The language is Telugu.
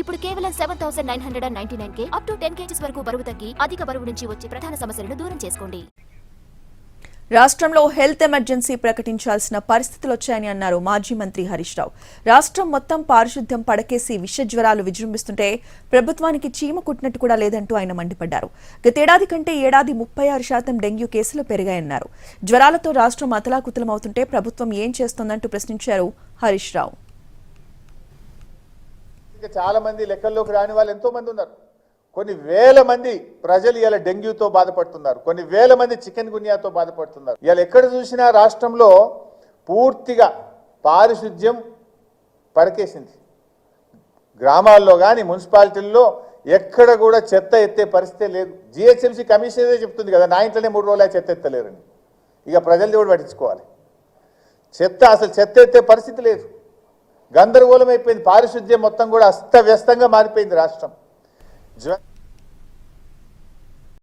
ఇప్పుడు కేవలం seven thousand nine hundred and ninety nine K up to ten KGs వరకు బరువు తగ్గి అధిక బరువు నుంచి వచ్చే ప్రధాన సమస్యలను దూరం చేసుకోండి. రాష్ట్రంలో హెల్త్ ఎమర్జెన్సీ ప్రకటించాల్సిన పరిస్థితులు వచ్చాయని అన్నారు మాజీ మంత్రి హరీష్ రావు. రాష్ట్రం మొత్తం పారిశుద్ధ్యం పడకేసి విష జ్వరాలు విజృంభిస్తుంటే ప్రభుత్వానికి చీమ కుట్టినట్టు కూడా లేదంటూ ఆయన మండిపడ్డారు. గతేడాది కంటే ఏడాది ముప్పై ఆరు శాతం డెంగ్యూ కేసులు పెరిగాయన్నారు. జ్వరాలతో రాష్ట్రం అతలాకుతలమవుతుంటే ప్రభుత్వం ఏం చేస్తోందంటూ ప్రశ్నించారు హరీష్ రావు. ఇంకా చాలా మంది లెక్కల్లోకి రాని వాళ్ళు ఎంతోమంది ఉన్నారు. కొన్ని వేల మంది ప్రజలు ఇలా డెంగ్యూతో బాధపడుతున్నారు. కొన్ని వేల మంది చికెన్ గున్యాతో బాధపడుతున్నారు. ఇలా ఎక్కడ చూసినా రాష్ట్రంలో పూర్తిగా పారిశుద్ధ్యం పడకేసింది గ్రామాల్లో కానీ మున్సిపాలిటీల్లో ఎక్కడ కూడా చెత్త ఎత్తే పరిస్థితే లేదు. జిహెచ్ఎంసీ కమిషనరే చెప్తుంది కదా నా ఇంట్లోనే మూడు రోజులు చెత్త ఎత్తలేరని. ఇక ప్రజలు కూడా పట్టించుకోవాలి? చెత్త అసలు చెత్త ఎత్తే పరిస్థితి లేదు. గందరగోళం అయిపోయింది పారిశుద్ధ్యం మొత్తం కూడా అస్తవ్యస్తంగా మారిపోయింది రాష్ట్రం.